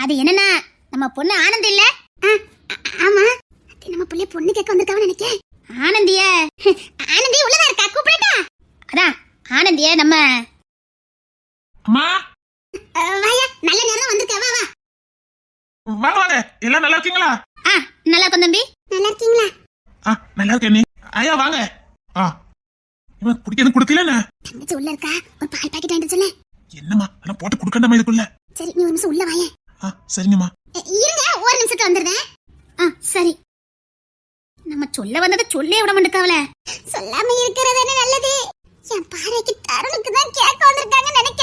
அது என்னன்னா நம்ம பொண்ணு ஆனந்தி இல்ல? ஆமா. நம்ம புள்ள பொண்ணு கேட்க வந்திருக்காவன்னு நினைக்கேன். ஆனந்திய? ஆனந்தி உள்ளதா இருக்கா? கூப்பிடட்டா அதான் ஆனந்திய நம்ம அம்மா. வாயா நல்ல நேரம் வந்திருக்க வா வா. வாங்க வாங்க. எல்லாம் நல்லா இருக்கீங்களா? ஆ நல்லா இருக்கும் தம்பி. நல்லா இருக்கீங்களா? ஆ நல்லா இருக்கேன் நீ. ஐயா வாங்க. ஆ. இவன் குடிக்கிறது தங்கச்சி உள்ள இருக்கா? ஒரு பால் பாக்கெட் வாங்கிட்டு சொல்ல. என்னம்மா நான் போட்டு கொடுக்கண்டாமா இதுக்குள்ள? சரி நீ ஒரு நிமிஷம் உள்ள வாயே. ஆ சரிங்கம்மா. இருங்க ஒரு நிமிஷத்துல வந்துடுறேன். ஆ சரி. நம்ம சொல்ல வந்ததை சொல்லே விட மாட்டேக்காவல. சொல்லாம இருக்கிறது என்ன நல்லது? என் பாறைக்கு தருணுக்கு தான் கேட்க வந்திருக்காங்க நினைக்க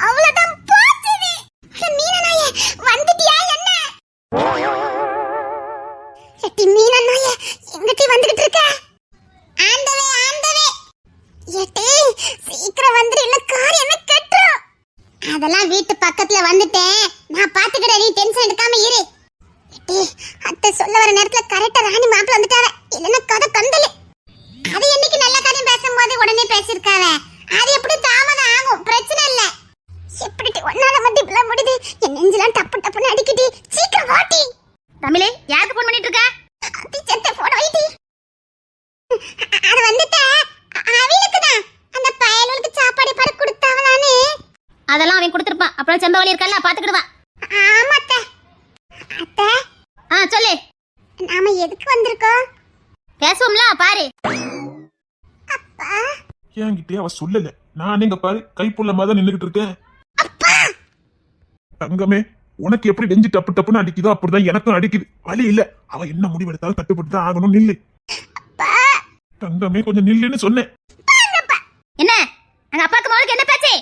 அவ்வளவுதான் போச்சுது. மீனா நாயே வந்துட்டியா என்ன? எட்டி மீனா நாயே எங்கிட்ட வந்துகிட்டு இருக்க ஆண்டவே ஆண்டவே எட்டி சீக்கிரம் வந்துரு இல்ல கார் என்ன அதெல்லாம் வீட்டு பக்கத்துல வந்துட்டேன். நான் பாத்துக்கிறேன் நீ டென்ஷன் எடுக்காம இரு. அத்தை சொல்ல வர நேரத்துல கரெக்டா ராணி மாப்பிள்ள வந்துட்டாவ இல்லன்னா கதை கந்தலு. அது என்னைக்கு நல்ல காரியம் பேசும்போது உடனே பேசிருக்காவ அது எப்படி தாமதம் ஆகும்? பிரச்சனை இல்ல. எப்படி ஒன்னால மட்டும் இப்பெல்லாம் முடியுது? என் நெஞ்செல்லாம் டப்பு டப்புன்னு அடிக்குது சீக்கிரம் வாட்டி. தமிழே யாருக்கு போன் பண்ணிட்டு இருக்க? அத்தி செத்த போன வைட்டி அது வந்துட்ட அவளுக்கு தான் அந்த பயலுக்கு சாப்பாடு பாடு கொடுத்தாவலானே அதெல்லாம் அவன் கொடுத்துருப்பான். அப்புறம் செம்பவலி இருக்கல்ல பாத்துக்கிடுவா ஆமா அத்தை. அத்தை. ஆ சொல்லு. நாம எதுக்கு வந்திருக்கோம்? பேசுவோம்ல பாரு. அப்பா. என்கிட்டயே அவ சொல்லல. நான் இங்க பாரு கைப்புள்ள மாதிரி தான் நின்னுகிட்டு இருக்கேன். தங்கமே உனக்கு எப்படி நெஞ்சு டப்பு டப்புன்னு அடிக்குதோ அப்படிதான் எனக்கும் அடிக்குது. வழி இல்ல. அவ என்ன முடிவெடுத்தாலும் கட்டுப்பட்டு தான் ஆகணும் நில்லு தங்கமே கொஞ்சம் நில்லுன்னு சொன்னேன். என்ன? எங்க அப்பாக்கு மகளுக்கு என்ன பேச்சு?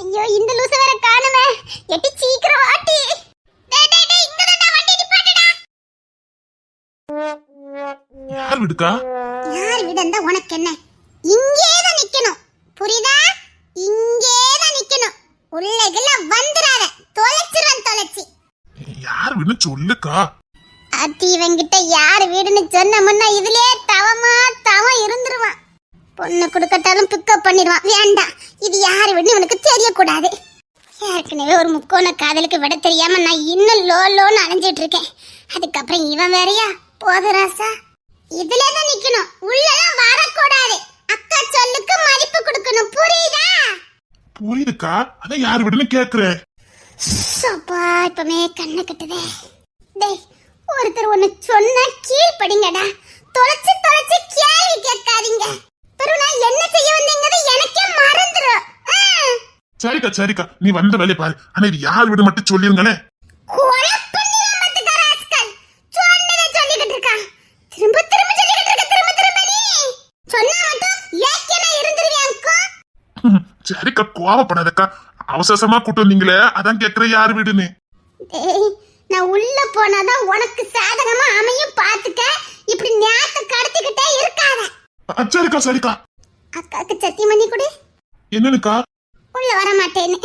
ஐயோ இந்த லூச வேற காணுமே. எட்டி சீக்கிரம் வாட்டி. யார் விடுக்கா? யார் வீடு உனக்கு என்ன? இங்கே தான் நிக்கணும். புரியுதா? இங்கே தான் நிக்கணும். உள்ளகெல்லாம் வந்துராத தொலைச்சிருவன் தொலைச்சி. யார் விடுன்னு சொல்லுக்கா. அத்தி இவங்கிட்ட யார் வீடுன்னு இதுலயே தவமா தவம் இருந்துருவான் பொண்ணு கொடுக்கட்டாலும் பிக்கப் பண்ணிடுவான் வேண்டாம் இது யார் வீடுன்னு இவனுக்கு தெரியக்கூடாது. ஏற்கனவே ஒரு முக்கோண காதலுக்கு விட தெரியாம நான் இன்னும் லோ லோன்னு அலைஞ்சிட்டு இருக்கேன். அதுக்கப்புறம் இவன் வேறயா? போது ராசா. இதுல தான் நிக்கணும்? உள்ளலாம் வரக்கூடாது. அக்கா சொல்லுக்கு மதிப்பு கொடுக்கணும். புரியுதா? புரியுதுக்கா? அதான் யார் விடுன்னு கேக்குறேன். சப்பா இப்பமே கண்ணை கட்டுதே. டேய் ஒருத்தர் ஒண்ணு சொன்னா கீழ் படிங்கடா தொலைச்சு தொலைச்சு கேள்வி கேட்காதீங்க. என்ன செய்ய வந்தீங்கன்னு எனக்கே மறந்துரும் ஆ. சரிக்கா சரிக்கா. நீ வந்த வேலையை பாரு. ஆனா இது யார் வீடு மட்டும் சொல்லிருங்களேன். சரிக்கா கோவப்படாதக்கா. அவசரமா கூட்டு வந்தீங்களே. அதான் கேக்குறேன் யார் வீடுன்னு. நான் உள்ள போனாதான் உனக்கு சாதகமா அமையும் பாத்துக்க இப்படி நேரத்தை கடத்திக்கிட்டே இருக்காத அ, சரிக்கா சரிக்கா அக்காக்கு சத்தியம் பண்ணி கொடு என்னனுக்கா உள்ள வர மாட்டேன்னு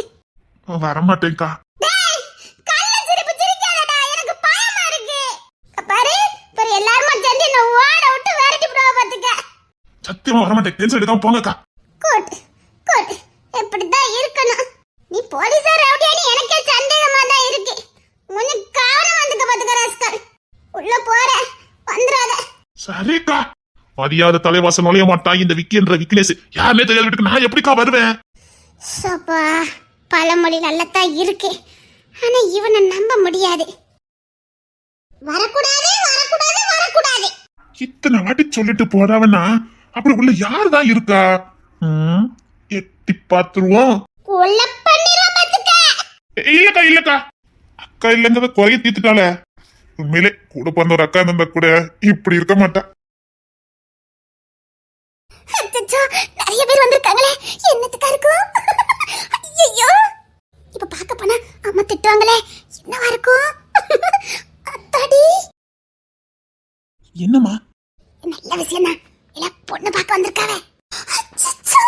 விடுவா பாத்துக்க. சத்தியமா வரமாட்டேன் டென்ஷன் எடுக்காம போங்கக்கா குட், குட். இப்படித்தான் இருக்கணும். நீ போலீஸா ரவுடியான்னு எனக்கே சந்தேகமா தான் இருக்கு. கொஞ்சம் கவனமா பாத்துக்க, ராஸ்கல். உள்ள போற, வந்துடாத. சரிக்கா மரியாதை தலைவாசல் நுழைய மாட்டான் இந்த விக்கி என்ற விக்னேஷ். யாருமே தெரியாத வீட்டுக்கு நான் எப்படிக்கா வருவேன்? சப்பா, பழமொழி நல்லத்தான் இருக்கு. ஆனா இவனை நம்ப முடியாது. வரக்கூடாது வரக்கூடாது வரக்கூடாது. இத்தனை வாட்டி சொல்லிட்டு போறாவனா? அப்படி உள்ள யார் தான் இருக்கா எட்டி பாத்துருவோம் இல்லக்கா இல்லக்கா. அக்கா இல்லங்கிறத குறைய தீர்த்துட்டாளே. உண்மையிலே கூட பிறந்த ஒரு அக்கா இருந்தா கூட இப்படி இருக்க மாட்டா. அச்சச்சோ, நிறைய பேர் வந்திருக்காங்களே. என்னத்துக்கா இருக்கும்? ஐயோ இப்ப பார்க்க போனா அம்மா திட்டுவாங்களே. என்னவா இருக்கும்? அத்தாடி. என்னம்மா? நல்ல விஷயம் தான் இல்ல பொண்ணு பார்க்க வந்திருக்காவே. அச்சச்சோ,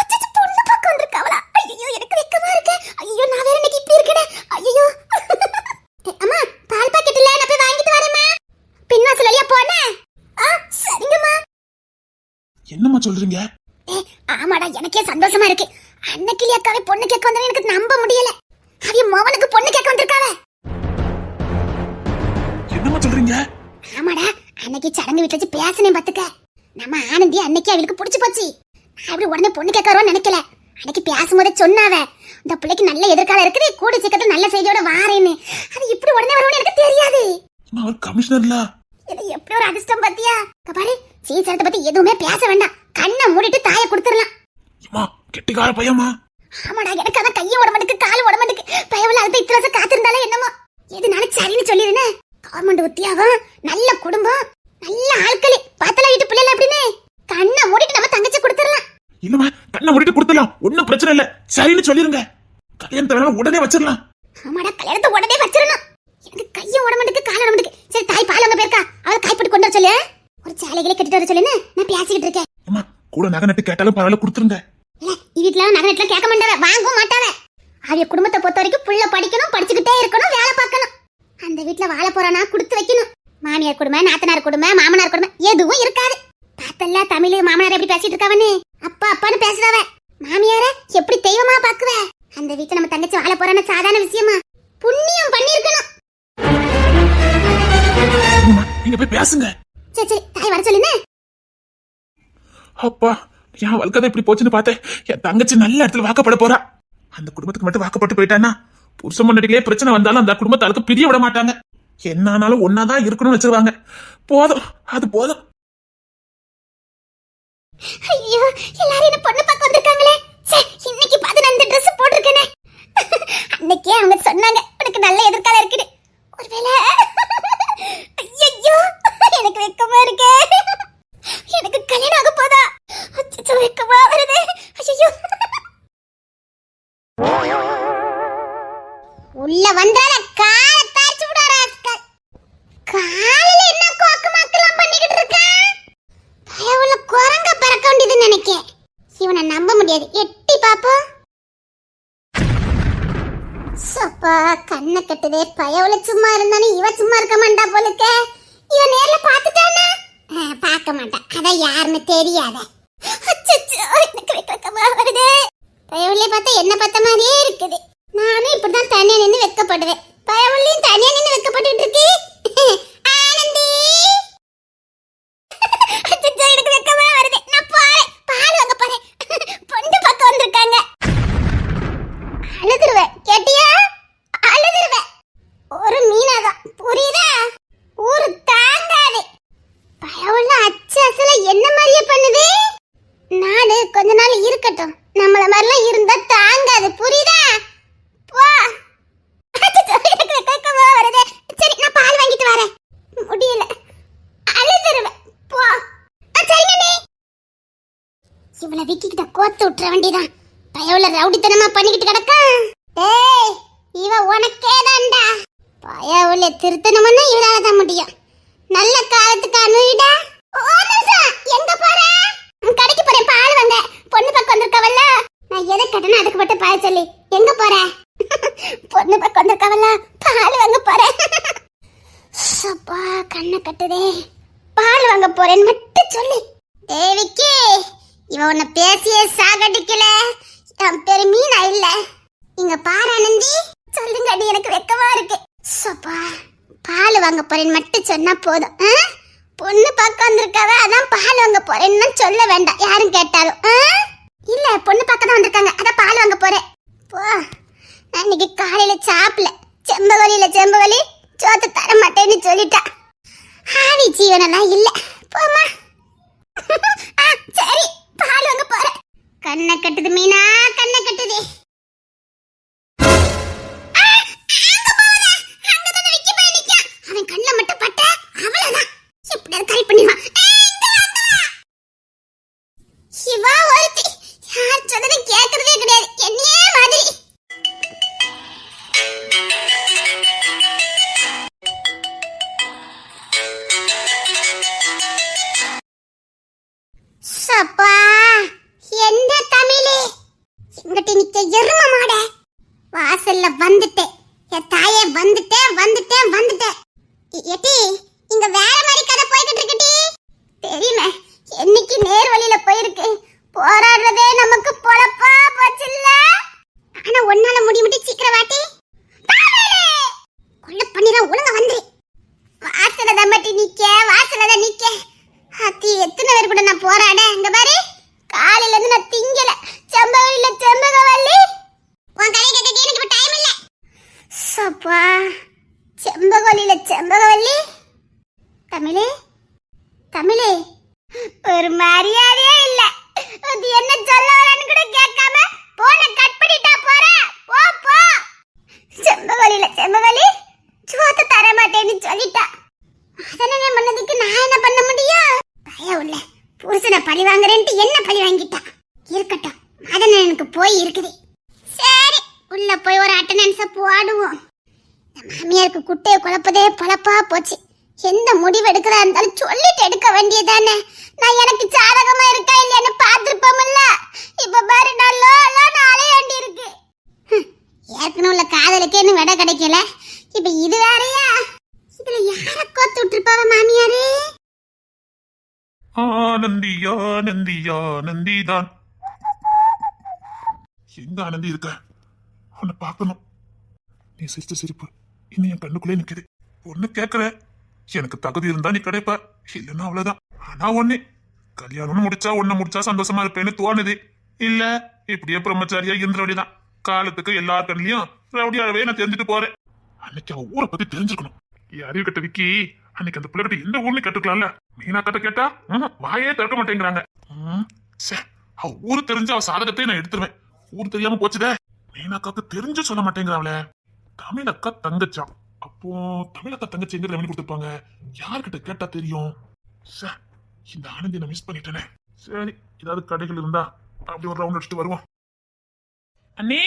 அச்சச்சோ, பொண்ணு பார்க்க வந்திருக்காவளா? ஐயோ எனக்கு வெக்கமா இருக்கு. ஐயோ நான் வேற இன்னைக்கு இப்படி இருக்கேனே. ஐயோ அம்மா பால் பாக்கெட் இல்ல நான் போய் வாங்கிட்டு வரேம்மா பின்வாசல் வழியா போனேன் ஆ சரிங்கம்மா என்னம்மா சொல்றீங்க? ஆமாடா எனக்கே சந்தோஷமா இருக்கு. அன்னைக்கு அக்காவை பொண்ணு கேட்க வந்தவன் எனக்கு நம்ப முடியல. அவிய மவனுக்கு பொண்ணு கேட்க வந்திருக்காவ என்னம்மா சொல்றீங்க? ஆமாடா அன்னைக்கு சடங்கு வீட்டுல வச்சு பேசினேன் பாத்துக்க. நம்ம ஆனந்தி அன்னைக்கு அவளுக்கு பிடிச்சு போச்சு. நான் இப்படி உடனே பொண்ணு கேட்க வருவான்னு நினைக்கல. அன்னைக்கு பேசும்போதே சொன்னாவ இந்த பிள்ளைக்கு நல்ல எதிர்காலம் இருக்குது கூட சீக்கிரத்துல நல்ல செய்தியோட வாரேன்னு. அது இப்படி உடனே வரும்னு எனக்கு தெரியாது. கமிஷனர்ல இது எப்படி ஒரு அதிர்ஷ்டம் பாத்தியா? பாரு சீசரத்தை பத்தி எதுவுமே பேச வேண்டாம். கண்ணை மூடிட்டு தாயை கொடுத்துடலாம். அம்மா கெட்டிக்கார பையம்மா. ஆமாடா எனக்கு அதான் கையும் உடம்புக்கு கால் உடம்புக்கு பயவுல அடுத்த இத்தனை வருஷம் காத்திருந்தாலே என்னமோ? எதுனாலும் சரின்னு சொல்லிருந்தேன் கவர்மெண்ட் உத்தியோகம் நல்ல குடும்பம் நல்ல ஆட்களே. பார்த்தல வீட்டு பிள்ளைல அப்படின்னு கண்ணை மூடிட்டு நம்ம தங்கச்சி கொடுத்துடலாம். இல்லம்மா கண்ணை மூடிட்டு கொடுத்துடலாம். ஒண்ணும் பிரச்சனை இல்ல. சரின்னு சொல்லிருங்க. கல்யாணத்தை வேணா உடனே வச்சிடலாம். ஆமாடா கல்யாணத்தை உடனே வச்சிடணும். எனக்கு கையும் உடம்புக்கு கால் உடம்புக்கு சரி தாய் பால் அங்க போயிருக்கா அவளை காய்ப்பட்டு கொண்டு வர சொல்லு கட்டிட்டு வர சொல்லுன்னு நான் பேசிக்கிட்டு இருக்கேன். அம்மா கூட நகை நட்டு கேட்டாலும் பரவாயில்ல கொடுத்துருங்க. இல்ல வீட்டுல கேட்க மாட்டாவ வாங்கவும் மாட்டாவ அவிய குடும்பத்தை பொறுத்த வரைக்கும் புள்ள படிக்கணும் படிச்சுக்கிட்டே இருக்கணும் வேலை பார்க்கணும். அந்த வீட்டுல வாழ போறானா கொடுத்து வைக்கணும். மாமியார் குடும்ப நாத்தனார் குடும்ப மாமனார் குடும்ப எதுவும் இருக்காது. பார்த்தல்ல தமிழ் மாமனார் எப்படி பேசிட்டு இருக்காவன்னு? அப்பா அப்பான்னு பேசுறவ. மாமியார எப்படி தெய்வமா பாக்குவ அந்த வீட்டுல நம்ம தங்கச்சி வாழ போறான்னு சாதாரண விஷயமா? புண்ணியம் பண்ணிருக்கணும் அம்மா, நீங்க போய் பேசுங்க. சரி சரி தாய் வர சொல்லுன்னு அப்பா என் வாழ்க்கை இப்படி போச்சுன்னு பார்த்தேன் என் தங்கச்சி நல்ல இடத்துல வாக்கப்பட போறா. அந்த குடும்பத்துக்கு மட்டும் வாக்கப்பட்டு போயிட்டான்னா புருஷ மண்டடிகளே பிரச்சனை வந்தாலும் அந்த குடும்பத்தாளுக்கு பிரிய விட மாட்டாங்க. என்ன ஆனாலும் ஒன்னாதான் இருக்கணும்னு வச்சிருவாங்க. போதும் அது போதும். ஐயோ எல்லாரும் என்ன பொண்ணு பார்க்க வந்திருக்காங்களே? ச்சே, இன்னைக்கு பார்த்து நான் இந்த ட்ரெஸ் போட்டிருக்கேனே. அன்னைக்கே அவங்க சொன்னாங்க உனக்கு நல்ல எதிர்காலம் இருக்குது. அப்பா கண்ணை கட்டுதே பயவுல சும்மா இருந்தானே இவ சும்மா இருக்க மாட்டா போலுக்க இவ நேர்ல பாத்துட்டானா பார்க்க மாட்டா அதான் யாருன்னு தெரியாத அச்சச்சோ, பயவுள்ளே பார்த்தா என்ன பார்த்த மாதிரியே இருக்குது நானும் இப்படிதான் தனியா நின்று வெக்கப்படுவேன் பயவுள்ளையும் தனியா நின்று வெக்கப்பட்டுட்டு இருக்கு ஆனந்தி எனக்கு வெக்கமா வருது. நான் போறேன். பால் வாங்க போறேன். பொண்ணு பார்க்க வந்திருக்காங்க. அழுதுருவேன். கேட்டியா? அழுதுருவேன். ஒரு மீனாதான். புரியுதா? ஊரு தாங்காது. பயவுள்ள அச்சு அசல என்ன மாதிரியே பண்ணுது? நாடு கொஞ்ச நாள் இருக்கட்டும் நம்மள மாதிரிலாம் இருந்தா தாங்காது புரியுதா போ அச்சச்சோ, எனக்கு வெக்கமா வருதே. சரி நான் பால் வாங்கிட்டு வரேன் முடியல அழுதுருவேன் போ ஆ, சரிங்கண்ணே இவளை விக்கிக்கிட்ட கோத்து விட்டுற வேண்டியதான் பயவுல ரவுடித்தனமா பண்ணிக்கிட்டு கிடக்கா டேய் இவ உனக்கே தான்டா பயவுல திருத்தணும்னா இவளால தான் முடியும். நல்ல காலத்துக்கு அனுவிடா எங்க போற? கடைக்கு போறேன். பால் வாங்க பொண்ணு பக்கம் வந்திருக்கவல்ல? நான் எதை கட்டணும் அதுக்கு மட்டும் பால் சொல்லி. எங்க போற? பொண்ணு பக்கம் வந்திருக்கவல்ல. பால் வாங்க போறேன் சப்பா கண்ணை கட்டுதே. பால் வாங்க போறேன்னு மட்டும் சொல்லி. தேவிக்கு இவ உன்னை பேசியே சாகடிக்கல. என் பெருமீனா இல்ல. இங்க பாரு ஆனந்தி சொல்லுங்க அடி எனக்கு வெக்கமா இருக்கு சப்பா பால் வாங்க போறேன்னு மட்டும் சொன்னா போதும். ஆ? பொண்ணு பார்க்க வந்திருக்காவ அதான் பால் வாங்க போறேன்னு சொல்ல வேண்டாம். யாரும் கேட்டாலும். இல்ல பொண்ணு பார்க்க தான் வந்திருக்காங்க. அதான் பால் வாங்க போறேன். போ. நான் இன்னைக்கு காலையில சாப்பிடல. செம்பவலியில செம்பவலி சோத்து தர மாட்டேன்னு சொல்லிட்டா. ஹாவி ஜீவனெல்லாம் இல்ல. போமா சரி பால் வாங்க போறேன். கண்ணை கட்டுது மீனா கண்ணை கட்டுது. பிச்ச எரும மாட. வாசல்ல வந்துட்டேன் என் தாயே வந்துட்டேன் வந்துட்டேன் வந்துட்டேன் எட்டி இங்க வேற மாதிரி கதை போய்கிட்டு இருக்குடி தெரியல என்னைக்கு நேர் வழியில போயிருக்கு. போராடுறதே நமக்கு பொழப்பா போச்சுல்ல. ஆனா ஒன்னால முடி முடி சீக்கிரம் வாட்டி. கொள்ள பண்ணிடா ஒழுங்க வந்து வாசல தான் நிக்க வாசல தான் நிக்க. அத்தி எத்தனை பேர் கூட நான் போராட? இந்த மாதிரி காலையில இருந்து நான் திங்கல. செம்பவரில செம்ப அப்பா. செம்பகவல்லில செம்பகவல்லி? தமிழே தமிழே. ஒரு மரியாதையே இல்ல. அது என்ன சொல்ல வரான்னு கூட கேட்காம போன கட் பண்ணிட்டா போற. போ போ. செம்பகவல்லில செம்பகவல்லி? சோத்த தர மாட்டேன்னு சொல்லிட்டா. அதனால பண்ணதுக்கு நான் என்ன பண்ண முடியும்? பய உள்ள புருஷனை பழி வாங்குறேன்ட்டு என்ன பழி வாங்கிட்டா? இருக்கட்டும். மதன எனக்கு போய் இருக்குது. சரி உள்ள போய் ஒரு அட்டண்டன்ஸ போடுவோம். மாமியாருக்கு குட்டையை குழப்பதே பழப்பா போச்சு. எந்த முடிவு எடுக்கிறா இருந்தாலும் சொல்லிட்டு எடுக்க வேண்டியதானே? நான் எனக்கு சாதகமா இருக்கா இல்லையான்னு பார்த்துருப்போம்ல. இப்ப பாரு நான் லோ லோன்னு அலைய வேண்டி இருக்கு ஏற்கனவே உள்ள காதலுக்கேன்னு விட கிடைக்கல. இப்ப இது வேறையா? இதுல யார கோத்து விட்டுருப்பாவ மாமியாரு? ஆனந்தி ஆனந்தி ஆனந்திதான் எங்க ஆனந்தி இருக்க? உன்னை பார்க்கணும். நீ சிரிச்ச சிரிப்பு. இன்னும் என் கண்ணுக்குள்ளே நிக்குது ஒண்ணு கேக்குற எனக்கு தகுதி இருந்தா நீ கிடைப்ப. இல்லைன்னா அவ்வளவுதான். ஆனா ஒண்ணு. கல்யாணம் முடிச்சா ஒன்னு முடிச்சா சந்தோஷமா இருப்பேன்னு தோணுது. இல்ல இப்படியே பிரம்மச்சாரியா இருந்த வழிதான். காலத்துக்கு எல்லா கண்ணிலையும் ரவுடியாகவே நான் தெரிஞ்சுட்டு போறேன். அன்னைக்கு அவ ஊரை பத்தி தெரிஞ்சுக்கணும். அறிவு கிட்ட விக்கி அன்னைக்கு அந்த பிள்ளைகிட்ட எந்த ஊர்னு கேட்டுக்கலாம்ல? மீனா கட்ட கேட்டா வாயே திறக்க மாட்டேங்கிறாங்க. ம், அவ ஊரு தெரிஞ்சு அவ சாதகத்தை நான் எடுத்துருவேன். ஊர் தெரியாம போச்சுதே. மீனாக்காக்கு தெரிஞ்சு சொல்ல மாட்டேங்கிறாங்களே தமிழக்கா தங்கச்சா? அப்போ தமிழக்கா தங்கச்சி எங்க ரெவனி கொடுத்துருப்பாங்க? யார்கிட்ட கேட்டா தெரியும்? சார் இந்த ஆனந்தி நான் மிஸ் பண்ணிட்டேனே. சரி ஏதாவது கடைகள் இருந்தா அப்படி ஒரு ரவுண்ட் அடிச்சுட்டு வருவோம். அண்ணி!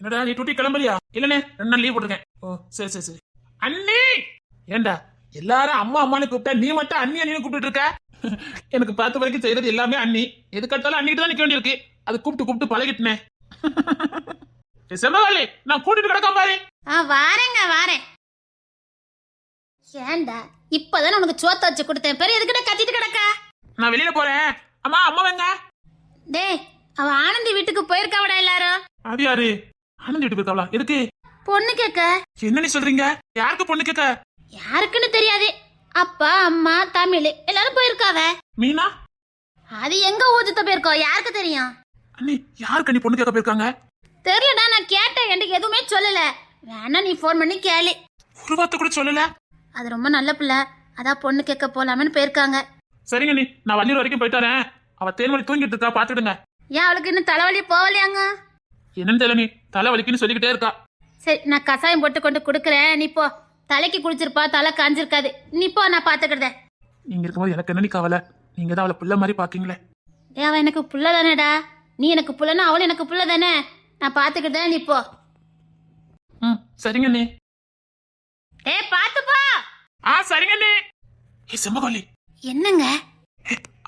என்னடா நீ டூட்டி கிளம்புறியா இல்லனே ரெண்டு நாள் லீவ் போட்டிருக்கேன். ஓ சரி சரி சரி. அண்ணி! ஏண்டா எல்லாரும் அம்மா அம்மானு கூப்பிட்டா நீ மட்டும் அண்ணி அண்ணின்னு கூப்பிட்டு இருக்க? எனக்கு பார்த்த வரைக்கும் செய்யறது எல்லாமே அண்ணி. எதுக்கட்டாலும் அண்ணிட்டு தான் நிக்க வேண்டியிருக்கு. அது கூப்பிட்டு கூப்பிட்டு பழகிட்டுனே. செம்மவாளி நான் கூட்டிட்டு கிடக்காம பாரு. ஆ வாரேங்க வாரேன். ஏன்டா இப்பதான் உனக்கு சோத்த வச்சு கொடுத்தேன். பேர் எதுக்கிட்ட கத்திட்டு கிடக்கா? நான் வெளியில போறேன். அம்மா அம்மா வெங்க. டேய் அவ ஆனந்தி வீட்டுக்கு போயிருக்காவடா எல்லாரும்? அது யாரு? ஆனந்தி வீட்டு போயிருக்காவளா? எதுக்கு? பொண்ணு கேட்க என்ன நீ சொல்றீங்க? யாருக்கு பொண்ணு கேட்க யாருக்குன்னு தெரியாது. அப்பா அம்மா தமிழ் எல்லாரும் போயிருக்காவ? மீனா? அது எங்க ஊஜத்த போயிருக்கோம்? யாருக்கு தெரியும்? அண்ணி யாருக்கு நீ பொண்ணு கேட்க போயிருக்காங்க? தெரியலடா நான் கேட்டேன். எனக்கு எதுவுமே சொல்லல. வேணா நீ ஃபோன் பண்ணி கேளு. ஒரு வார்த்தை கூட சொல்லல. அது ரொம்ப நல்ல பிள்ளை. அதான் பொண்ணு கேட்க போலாமன்னு போயிருக்காங்க. சரிங்க நீ நான் வள்ளியூர் வரைக்கும் போயிட்டு வரேன். அவ தேன்மொழி தூங்கிட்டு இருக்கா பாத்துடுங்க ஏன் அவளுக்கு இன்னும் தலைவலி போகலையாங்க? என்னன்னு தெரியல நீ தலை வலிக்குன்னு சொல்லிக்கிட்டே இருக்கா. சரி நான் கசாயம் போட்டு கொண்டு கொடுக்குறேன். நீ போ. தலைக்கு குளிச்சிருப்பா தலை காஞ்சிருக்காது. நீ போ நான் பாத்துக்கிறதேன் நீங்க இருக்கும்போது எனக்கு என்ன நீ கவலை? நீங்க தான் அவளை பிள்ளை மாதிரி பாக்கீங்களே. ஏ அவன் எனக்கு புள்ள தானேடா. நீ எனக்கு புள்ளனா அவளும் எனக்கு புள்ள தானே? நான் பாத்துக்கிட்டேன் நீ போ. ம் சரிங்க நீ ஏ பாத்து போ. ஆ சரிங்க நீ ஏ செம்மகோலி. என்னங்க?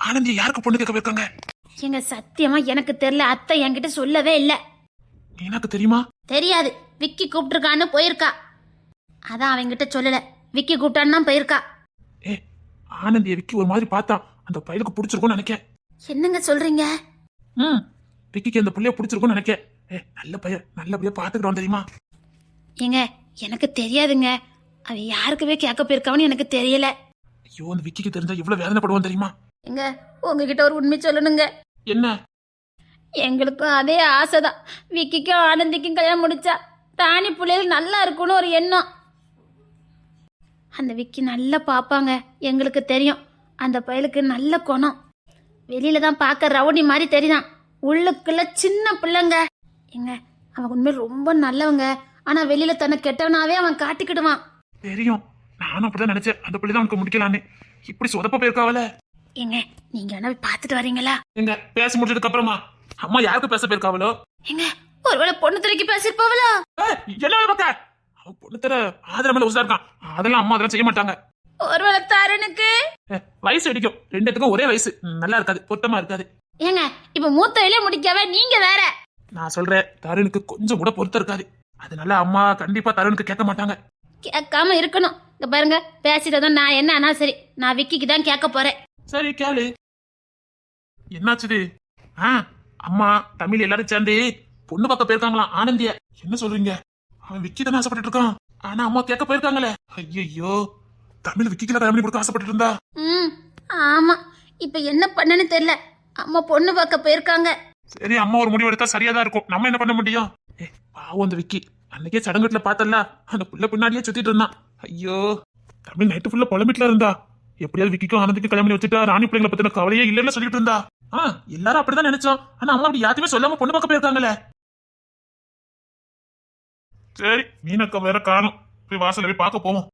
ஆனந்தி யாருக்கு பொண்ணு கேட்க போயிருக்காங்க? எங்க சத்தியமா எனக்கு தெரியல அத்தை என்கிட்ட சொல்லவே இல்ல. மீனாக்கு தெரியுமா? தெரியாது விக்கி கூப்பிட்டுருக்கான்னு போயிருக்கா. அதான் அவங்கிட்ட சொல்லல விக்கி கூப்பிட்டான்னு தான் போயிருக்கா. ஏ ஆனந்தியை விக்கி ஒரு மாதிரி பார்த்தான் அந்த பையலுக்கு பிடிச்சிருக்கும்னு நினைக்கேன். என்னங்க சொல்றீங்க? ம் விக்கிக்கு அந்த பிள்ளைய பிடிச்சிருக்கும்னு நினைக்கேன். ஏ நல்ல பையன் நல்லபடியா பாத்துக்கிறோம் தெரியுமா? ஏங்க எனக்கு தெரியாதுங்க. அவ யாருக்குமே கேட்க போயிருக்கான்னு எனக்கு தெரியல. ஐயோ அந்த விக்கிக்கு தெரிஞ்சா எவ்வளவு வேதனைப்படுவோம் தெரியுமா? எங்க உங்ககிட்ட ஒரு உண்மை சொல்லணுங்க. என்ன? எங்களுக்கும் அதே ஆசைதான். விக்கிக்கும் ஆனந்திக்கும் கல்யாணம் முடிச்சா தானி பிள்ளைகள் நல்லா இருக்கும்னு ஒரு எண்ணம். அந்த விக்கி நல்லா பார்ப்பாங்க எங்களுக்கு தெரியும். அந்த பயலுக்கு நல்ல குணம். வெளியில தான் பார்க்க ரவுடி மாதிரி தெரியுதான். உள்ளுக்குள்ள சின்ன பிள்ளைங்க. எங்க அவன் உண்மை ரொம்ப நல்லவங்க. ஆனா வெளியில தன்னை கெட்டவனாவே அவன் காட்டிக்கிடுவான். தெரியும். நானும் அப்படிதான் நினைச்சேன். அந்த பிள்ளை தான் உனக்கு முடிக்கலான்னு இப்படி சொதப்ப போயிருக்காவல? ஏங்க நீங்க வேணா போய் பார்த்துட்டு வரீங்களா? எங்க பேச முடிஞ்சதுக்கு அப்புறமா? அம்மா யாருக்கு பேச போயிருக்காவளோ? ஏங்க ஒருவேளை பொண்ணு துறைக்கு பேசிருப்பாவளோ என்ன பக்க அவன் பொண்ணு தர ஆதரவு மேல உசா இருக்கான். அதெல்லாம் அம்மா அதெல்லாம் செய்ய மாட்டாங்க. ஒருவேளை தருணுக்கு ஏ, வயசு அடிக்கும். ரெண்டுத்துக்கும் ஒரே வயசு. நல்லா இருக்காது. பொருத்தமா இருக்காது. ஏங்க இப்ப மூத்த வழியே முடிக்கவே நீங்க வேற. நான் சொல்றேன் தருணுக்கு கொஞ்சம் கூட பொருத்தம் இருக்காது. அதனால அம்மா கண்டிப்பா தருணுக்கு கேட்க மாட்டாங்க. கேட்காம இருக்கணும். இங்க பாருங்க பேசிட்டதும் நான் என்ன ஆனா சரி நான் விக்கிக்கு தான் கேட்க போறேன். சரி கேளு. என்னாச்சுது? ஆ அம்மா தமிழ் எல்லாரும் சேர்ந்து பொண்ணு பார்க்க போயிருக்காங்களாம் ஆனந்திய. என்ன சொல்றீங்க? அவன் விக்கி தானே ஆசைப்பட்டு இருக்கான். ஆனா அம்மா கேட்க போயிருக்காங்களே. ஐயோ தமிழ் விக்கிக்கு கல்யாணம் கொடுக்க ஆசைப்பட்டு இருந்தா? ம் ஆமா. இப்போ என்ன பண்ணன்னு தெரியல. அம்மா பொண்ணு பார்க்க போயிருக்காங்க. சரி அம்மா ஒரு முடிவு எடுத்தா சரியா தான் இருக்கும். நம்ம என்ன பண்ண முடியும்? ஏ பாவம் அந்த விக்கி. அன்னைக்கே சடங்குட்டுல பார்த்தல அந்த புள்ள பின்னாடியே சுத்திட்டு இருந்தான். ஐயோ தமிழ் நைட்டு ஃபுல்லா புலம்பிட்டுல இருந்தா. எப்படியாவது விக்கிக்கும் ஆனந்துக்கும் கல்யாணம் வச்சுட்டா ராணி பிள்ளைங்களை பத்தின கவலையே இல்லைன்னு சொல்லிட்டு இருந்தா. ஆ எல்லாரும் அப்படிதான் நினைச்சோம். ஆனா அம்மா அப்படி யாத்தையுமே சொல்லாம பொண்ணு பக்கம் போயிருக்காங்களே. சரி மீனக்கா வேற காணும். போய் வாசல்ல போய் பார்க்க போவோம்.